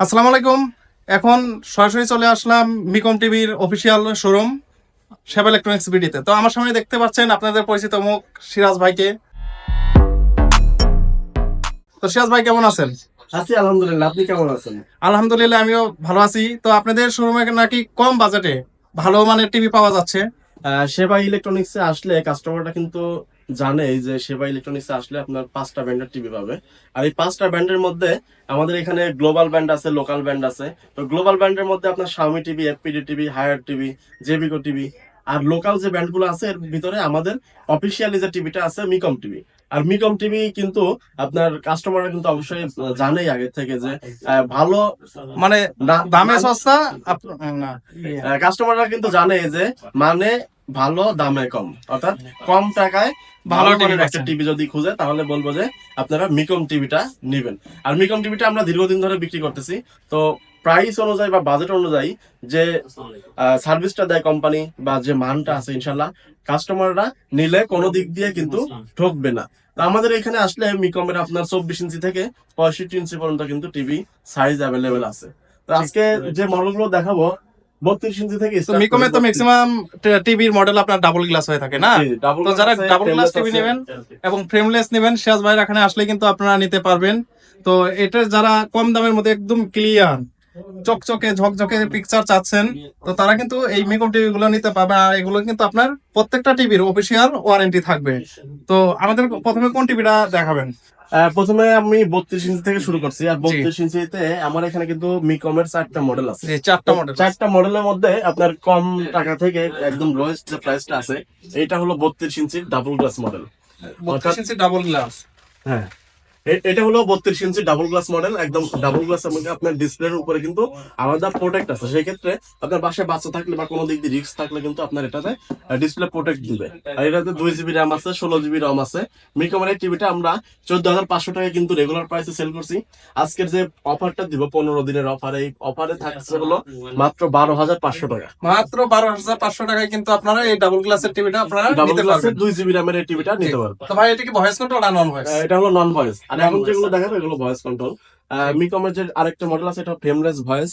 আসসালামু আলাইকুম। এখন সরাসরি চলে আসলাম মিকম টিভির অফিসিয়াল শোরুম সেবা ইলেকট্রনিক্স বিডিতে তো। আমার সামনে দেখতে পাচ্ছেন আপনাদের পরিচিত মুখ সিরাজ ভাইকে। তো সিরাজ ভাই কেমন আছেন? আছি আলহামদুলিল্লাহ। আপনি কেমন আছেন? আলহামদুলিল্লাহ আমিও ভালো আছি। তো আপনাদের শোরুমে নাকি কম বাজেটে ভালো মানের টিভি পাওয়া যাচ্ছে। সেবা ইলেকট্রনিক্সে আসলে কাস্টমারটা কিন্তু জানে যে সেবা ইলেকট্রনিক্সে আসলে আপনার পাঁচটা ব্র্যান্ডের টিভি পাবে। আর এই পাঁচটা ব্র্যান্ডের মধ্যে আমাদের এখানে গ্লোবাল ব্র্যান্ড আছে লোকাল ব্র্যান্ড আছে। তো গ্লোবাল ব্র্যান্ডের মধ্যে আপনার Xiaomi TV FPD TV Haier TV জেবিকো TV আর লোকাল যে ব্র্যান্ডগুলো আছে এর ভিতরে আমাদের অফিসিয়ালি যে টিভিটা আছে মিকম টিভি আর মিকম টিভি কিন্তু আপনার কাস্টমাররা কিন্তু অবশ্যই জানেই আগে থেকে যে ভালো মানে দামে সস্তা কাস্টমাররা কিন্তু জানে যে মানে ভালো দামে কম। অর্থাৎ কম। টাকায় ভালো মানের একটা টিভি যদি খুঁজে তাহলে বলব যে আপনারা মিকম টিভিটা নেবেন। আর মিকম টিভিটা আমরা দীর্ঘদিন ধরে বিক্রি করতেছি। তো প্রাইস অনুযায়ী বা বাজেট অনুযায়ী যে সার্ভিসটা দেয় কোম্পানি বা যে মানটা আছে ইনশাল্লাহ কাস্টমাররা নিলে কোনো দিক দিয়ে কিন্তু ঠকবে না। তো আমাদের এখানে আসলে মিকমের আপনার চব্বিশ ইঞ্চি থেকে পঁয়ষট্টি ইঞ্চি পর্যন্ত কিন্তু টিভি সাইজ অ্যাভেলেবেল আছে। তো আজকে যে মডেলগুলো দেখাবো বত্রিশ ইঞ্চি থেকে তো মিকমে তো ম্যাক্সিমাম টিভির মডেল আপনার ডাবল গ্লাস হয়ে থাকে না? তো যারা double glass TV নেবেন, এবং ফ্রেমলেস নেবেন সিরাজ ভাইয়ের এখানে আসলে কিন্তু আপনারা নিতে পারবেন। তো এটা যারা কম দামের মধ্যে একদম ক্লিয়ার চকচকে ঝকঝকে পিকচার চাচ্ছেন তো তারা কিন্তু এই মিকম টিভি গুলো নিতে পারবে। আর এগুলো কিন্তু আপনার প্রত্যেকটা টিভির অফিসিয়াল ওয়ারেন্টি থাকবে। তো আমাদের প্রথমে কোন টিভিটা দেখাবেন? প্রথমে আমি বত্রিশ ইঞ্চি থেকে শুরু করছি আর বত্রিশ ইঞ্চিতে আমার এখানে কিন্তু মিকমের চারটা মডেল আছে। চারটা মডেল চারটা মডেলের মধ্যে আপনার কম টাকা থেকে একদম লোয়েস্ট যে প্রাইসটা আছে এটা হলো বত্রিশ ইঞ্চির ডাবল গ্লাস মডেল বত্রিশ ইঞ্চি ডাবল গ্লাস হ্যাঁ। এটা হলো বত্রিশ ইঞ্চি ডাবল গ্লাস মডেল একদম ডাবল গ্লাসের মধ্যে আপনার ডিসপ্লের উপরে কিন্তু আলাদা প্রোটেক্ট আছে। সেই ক্ষেত্রে আপনার বাসায় বাচ্চা থাকলে বা কোনো দিক দিয়ে রিস্ক থাকলে কিন্তু আপনার এটাতে ডিসপ্লে প্রোটেক্ট দিবে। আর এটাতে দুই জিবি র্যাম আছে ষোলো জিবি রম আছে। মিকমের এই টিভিটা আমরা চোদ্দ হাজার পাঁচশো টাকা কিন্তু রেগুলার প্রাইসে সেল করছি। আজকের যে অফারটা দিব পনেরো দিনের অফার এই অফারে থাকছে হলো মাত্র বারো হাজার পাঁচশো টাকা। মাত্র বারো হাজার পাঁচশো টাকায় কিন্তু আপনারা এই ডাবল গ্লাসের টিভিটা আপনারা ডাবল নিতে গ্লাসের দুই জিবি র্যামের এই টিভিটা নিতে পারবেন। তো ভাই এটা কি ভয়েস কন্ট্রোল না নন ভয়েস এটা হলো নন ভয়েস আর এখন Non-voice. যেগুলো দেখাবো এগুলো ভয়েস কন্ট্রোল মিকমের যে আরেকটা মডেল আছে এটা ফ্রেমলেস ভয়েস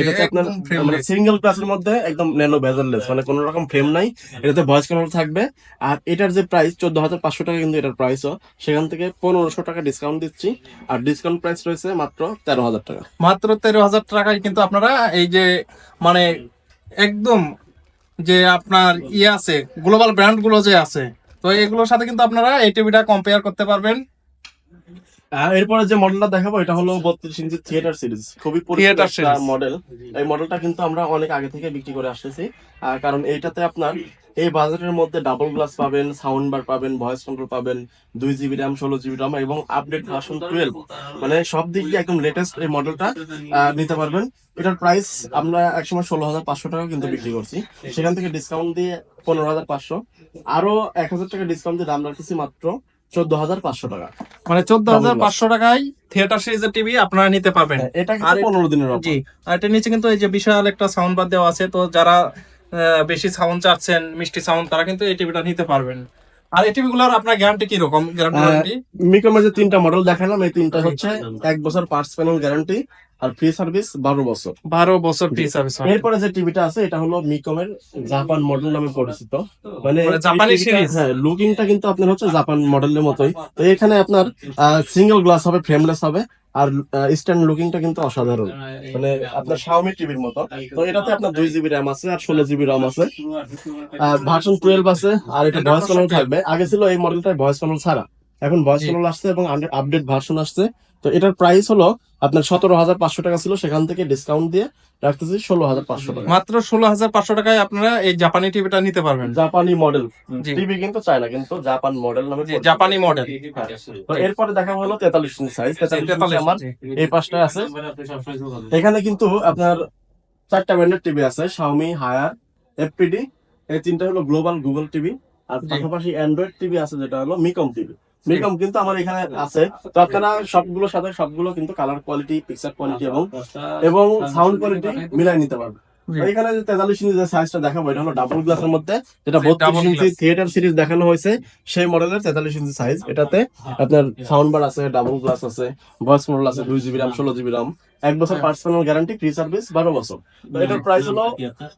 এটাতে আপনার frameless। সিঙ্গেল ক্লাসের মধ্যে একদম ন্যানো বেজারলেস মানে কোনো রকম ফ্রেম নাই। এটাতে ভয়েস কন্ট্রোল থাকবে। আর এটার যে প্রাইস চোদ্দ হাজার পাঁচশো টাকা কিন্তু এটার প্রাইসও সেখান থেকে পনেরোশো টাকা ডিসকাউন্ট দিচ্ছি। আর ডিসকাউন্ট প্রাইস রয়েছে মাত্র তেরো হাজার টাকা। মাত্র তেরো হাজার টাকায় কিন্তু আপনারা এই যে মানে একদম যে আপনার ইয়ে আছে গ্লোবাল ব্র্যান্ডগুলো যে আছে তো এগুলোর সাথে কিন্তু আপনারা এই টিভিটা কম্পেয়ার করতে পারবেন। এরপরে যে মডেলটা দেখাবো এটা হলো বত্রিশ ইঞ্চি থিয়েটার সিরিজ খুবই। মডেল এই মডেলটা কিন্তু আমরা অনেক আগে থেকে বিক্রি করে আসতেছি। কারণ এইটাতে আপনার এই বাজেটের মধ্যে ডাবল গ্লাস পাবেন সাউন্ড বার পাবেন ভয়েস কন্ট্রোল পাবেন দুই জিবি র্যাম ষোলো জিবি র্যাম এবং আপডেট ভার্সন টুয়েলভ মানে সব দিক দিয়ে একদম লেটেস্ট এই মডেলটা নিতে পারবেন। এটার প্রাইস আমরা একসময় ষোলো হাজার পাঁচশো টাকা কিন্তু বিক্রি করছি। সেখান থেকে ডিসকাউন্ট দিয়ে পনেরো হাজার পাঁচশো। আরও এক হাজার টাকা ডিসকাউন্ট দিয়ে দাম রাখতেছি মাত্র চোদ্দ হাজার পাঁচশো টাকা। মানে চোদ্দ হাজার পাঁচশো টাকায় থিয়েটার সিরিজের টিভি আপনারা নিতে পারবেন। হ্যাঁ, এটা আর পনেরো দিনের জি আর এটার নিচে কিন্তু এই যে বিশাল একটা সাউন্ড বার দেওয়া আছে তো যারা বেশি সাউন্ড চাচ্ছেন মিষ্টি সাউন্ড তারা কিন্তু এই টিভিটা নিতে পারবেন। আর এই টিভি গুলোর আপনার গ্যারান্টি কি রকম? গ্যারান্টি মিকমের যে তিনটা মডেল দেখালাম এই তিনটা হচ্ছে এক বছর পার্টস প্যানেল গ্যারান্টি আর ফ্রি সার্ভিস বারো বছর। বারো বছর ফ্রি সার্ভিস এরপরে যে টিভিটা আছে এটা হলো মিকমের জাপান মডেল নামে পরিচিত। মানে মানে জাপানি সিরিজ টা- হ্যাঁ লুকিংটা কিন্তু আপনার হচ্ছে জাপান মডেলের মতোই। তো এখানে আপনার সিঙ্গেল গ্লাস হবে ফ্রেমলেস হবে। আর স্ট্যান্ড লুকিংটা কিন্তু অসাধারণ। মানে আপনার শাওমি টিভির মতো। তো এটাতে আপনার দুই জিবি র্যাম আছে আর ষোলো জিবি রম আছে। ভার্সন টুয়েলভ আছে আর এটা এটা ভয়েস কন্ট্রোল থাকবে। আগে ছিল এই মডেলটা ভয়েস কন্ট্রোল ছাড়া। এখন ভয়েস। কন্ট্রোল আসছে এবং আপডেট ভার্সন আসছে। তো এটার প্রাইস হলো আপনার সতেরো হাজার পাঁচশো টাকা ছিল সেখান থেকে ডিসকাউন্ট দিয়ে রাখতেছি ষোলো হাজার পাঁচশো টাকা। মাত্র ষোলো হাজার পাঁচশো টাকায় আপনারা এই জাপানি টিভিটা নিতে পারবেন। জাপানি মডেল টিভি কিন্তু চায় না কিন্তু জাপান মডেল নামে জাপানি মডেল তো এরপরে দেখা হলো তেতাল্লিশ ইঞ্চি সাইজ তেতাল্লিশ আমার এই পাশটা আছে। এখানে কিন্তু আপনার চারটা ব্র্যান্ডের টিভি আছে শাওমি হায়ার এফপিডি এই তিনটা হলো গ্লোবাল গুগল টিভি আর পাশাপাশি অ্যান্ড্রয়েড টিভি আছে যেটা হলো মিকম টিভি মিকম কিন্তু আমার এখানে আছে। তো আপনারা সবগুলোর সাথে সবগুলো কিন্তু কালার কোয়ালিটি পিকচার কোয়ালিটি এবং এবং সাউন্ড কোয়ালিটি মিলাই নিতে পারবে। এখানে যে তেতাল্লিশ ইঞ্চি যে সাইজটা দেখাবো এটা হলো ডাবল গ্লাসের মধ্যে যেটা বত্রিশ ইঞ্চি থিয়েটার সিরিজ দেখানো হয়েছে সেই মডেলের তেতাল্লিশ ইঞ্চি সাইজ এটাতে আপনার সাউন্ড বার আছে ডাবল গ্লাস আছে ভয়েস মডেল আছে দুই জিবি রাম ষোলো জিবি রাম এক বছর। পার্সোনাল গ্যারান্টি ফ্রি সার্ভিস বারো বছর। তো এটার প্রাইস হলো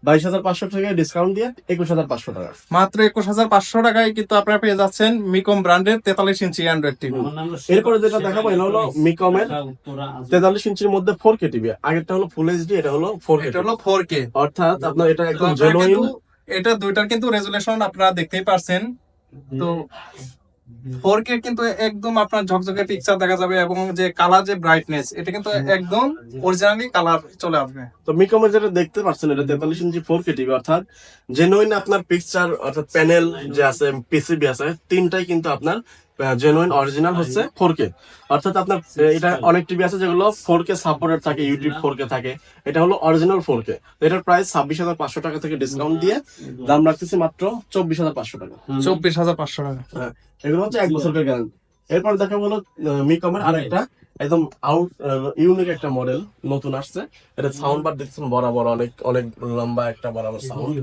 বাইশ হাজার পাঁচশো টাকা ডিসকাউন্ট দিয়ে একুশ হাজার পাঁচশো টাকা। মাত্র একুশ হাজার পাঁচশো টাকায় কিন্তু আপনারা পেয়ে যাচ্ছেন মিকম ব্র্যান্ডের তেতাল্লিশ ইঞ্চি অ্যান্ড্রয়েড টিভি এরপরে যেটা দেখাবো এটা হলো মিকমের তেতাল্লিশ ইঞ্চির মধ্যে ফোর কে টিভি আগেরটা হলো ফুল এইচডি এটা হলো ফোর কে এটা হলো ফোর কে অর্থাৎ আপনার এটা একদম জেনুইন এটা দুইটার কিন্তু রেজুলেশন আপনারা দেখতেই পারছেন। তো ফোর কে কিন্তু একদম আপনার ঝকঝকে পিকচার দেখা যাবে এবং যে কালার যে ব্রাইটনেস এটা কিন্তু একদম অরিজিনালি কালার চলে আসবে। তো মিকমে যেটা দেখতে পাচ্ছেন এটা তেতাল্লিশ ইঞ্চি ফোর কে টিভি অর্থাৎ জেনুইন আপনার পিকচার অর্থাৎ প্যানেল যে আছে পিসিবি আছে তিনটাই কিন্তু আপনার জেনুইন অরিজিনাল হচ্ছে ফোর কে অর্থাৎ আপনার এটা অনেক টিভি আছে যেগুলো ফোর কে সাপোর্টেড থাকে ইউটিউব ফোর কে থাকে। এটা হলো অরিজিনাল ফোর কে এটার প্রাইস ছাব্বিশ হাজার পাঁচশো টাকা থেকে ডিসকাউন্ট দিয়ে দাম রাখতেছি মাত্র চব্বিশ হাজার পাঁচশো টাকা। চব্বিশ হাজার পাঁচশো টাকা। এগুলো হচ্ছে এক বছরের গ্যারান্টি এরপর দেখা হলো মিকমের আরেকটা। একদম আউট ইউনিক একটা মডেল নতুন আসছে। এটা সাউন্ড বার দেখছেন বরাবর অনেক অনেক লম্বা একটা বরাবর সাউন্ড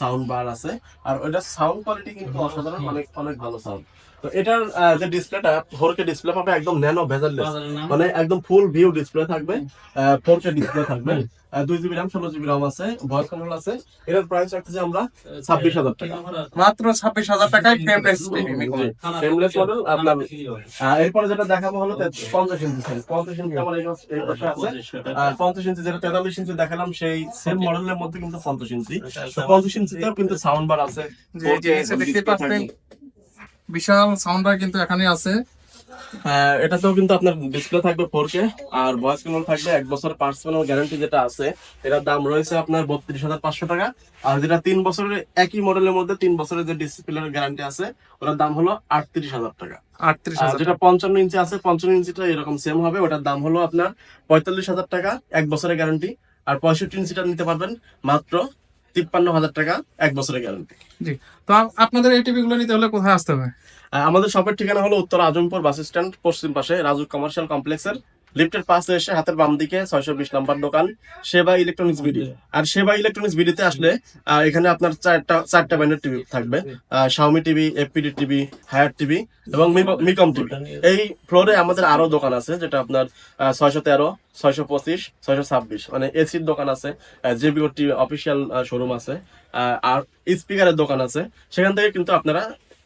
সাউন্ড বার আছে। আর ওটা সাউন্ড কোয়ালিটি কিন্তু অসাধারণ অনেক অনেক ভালো সাউন্ড তো এটার যে ডিসপ্লেটা ফোর কে ডিসপ্লে পাবে একদম ন্যানো ভেজারলেস মানে একদম ফুল ভিউ ডিসপ্লে থাকবে ফোর কে ডিসপ্লে থাকবে। দুই জিবি র্যাম ষোলো জিবি র্যাম আছে ভয়েস কন্ট্রোল আছে। এটার প্রাইস রাখতেছি আমরা ছাব্বিশ হাজার টাকা। মাত্র ছাব্বিশ হাজার টাকায় ফ্রেমলেস টিভি ফ্রেমলেস মডেল আপনার এরপরে যেটা দেখাবো হলো পঞ্চাশ ইঞ্চি সাইজ পঞ্চাশ ইঞ্চি আমার এই পাশে- আছে। পঞ্চাশ ইঞ্চি যেটা তেতাল্লিশ ইঞ্চি দেখালাম সেই সেম মডেলের মধ্যে কিন্তু পঞ্চাশ ইঞ্চি পঞ্চাশ ইঞ্চিতেও কিন্তু সাউন্ড বার আছে। যে যে নিচে দেখতে পাচ্ছেন বিশাল সাউন্ডার কিন্তু এখানে আছে। এটাতেও কিন্তু আপনার ডিসপ্লে থাকবে ফোর কে আর ভয়েস কন্ট্রোল থাকবে এক বছর পার্সোনাল গ্যারান্টি যেটা আছে এটার দাম রয়েছে আপনার বত্রিশ হাজার পাঁচশো টাকা। আর যেটা তিন বছরের একই মডেলের মধ্যে তিন বছরের যে ডিসপ্লের গ্যারান্টি আছে ওটার দাম হলো আটত্রিশ হাজার টাকা। আটত্রিশ হাজার যেটা পঞ্চান্ন ইঞ্চি আছে পঞ্চান্ন ইঞ্চিটা এরকম সেম হবে ওটার দাম হলো আপনার পঁয়তাল্লিশ হাজার টাকা এক বছরের গ্যারান্টি আর পঁয়ষট্টি ইঞ্চিটা নিতে পারবেন মাত্র তিপ্পান্ন হাজার টাকা এক বছরের গ্যারান্টি জি। তো আপনাদের এই টিভিগুলো নিতে হলে কোথায় আসতে হবে? আমাদের শপের ঠিকানা হলো উত্তর আজমপুর বাস স্ট্যান্ড পশ্চিম পাশে রাজু কমার্শিয়াল কমপ্লেক্সের লিফটের পাশে এসে হাতের বাম দিকে ছয়শো বিশ নাম্বার দোকান সেবা ইলেকট্রনিক্স বিডি আর সেবা ইলেকট্রনিক্স বিডিতে আসলে এখানে আপনার চারটা চারটা ব্যান্ডের টিভি থাকবে Xiaomi TV FPD TV Haier TV এবং মিকম টিভি। এই ফ্লোরে আমাদের আরও দোকান আছে যেটা আপনার ছয়শো তেরো ছয়শো পঁচিশ ছয়শো ছাব্বিশ। মানে এসির দোকান আছে জেবিও টিভি অফিসিয়াল শোরুম আছে আর স্পিকারের দোকান আছে। সেখান থেকে কিন্তু আপনারা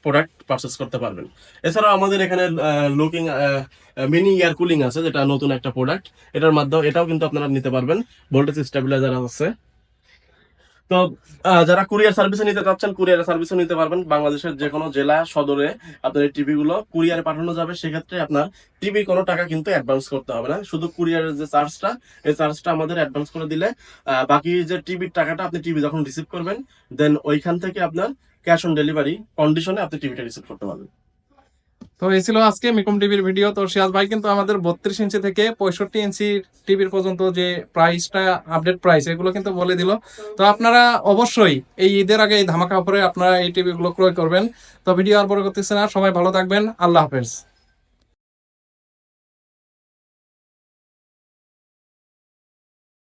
প্রোডাক্ট পারচেস করতে পারবেন। এছাড়াও আমাদের এখানে লুকিং মিনি এয়ার কুলিং আছে, যেটা নতুন একটা প্রোডাক্ট এটার মাধ্যমে, এটাও কিন্তু আপনারা নিতে পারবেন। ভোল্টেজ স্টেবিলাইজার আছে। তো যারা কুরিয়ার সার্ভিসে নিতে চাচ্ছেন কুরিয়ার সার্ভিসে নিতে পারবেন। বাংলাদেশের যে কোনো জেলা, সদরে আপনার এই টিভি গুলো কুরিয়ারে পাঠানো যাবে। সেক্ষেত্রে আপনার টিভি কোনো টাকা কিন্তু অ্যাডভান্স করতে হবে না। শুধু কুরিয়ারের যে চার্জটা এই চার্জটা আমাদের অ্যাডভান্স করে দিলে বাকি যে টিভির টাকাটা আপনি টিভি যখন রিসিভ করবেন দেন ওইখান থেকে আপনার ক্যাশ অন ডেলিভারি কন্ডিশনে আপনি টিভিটা রিসিভ করতে পারবেন। তো এই ছিল আজকে মিকম টিভির ভিডিও। তো সিয়াজ ভাই, কিন্তু আমাদের বত্রিশ ইঞ্চি থেকে পঁয়ষট্টি ইঞ্চি টিভির পর্যন্ত যে প্রাইসটা আপডেট প্রাইস এগুলো কিন্তু বলে দিল। তো আপনারা অবশ্যই এই ঈদের আগে এই ধামাকা পরে আপনারা এই টিভিগুলো ক্রয় করবেন। তো ভিডিও আর বড় করতেছে না। সবাই ভালো থাকবেন। আল্লাহ হাফেজ।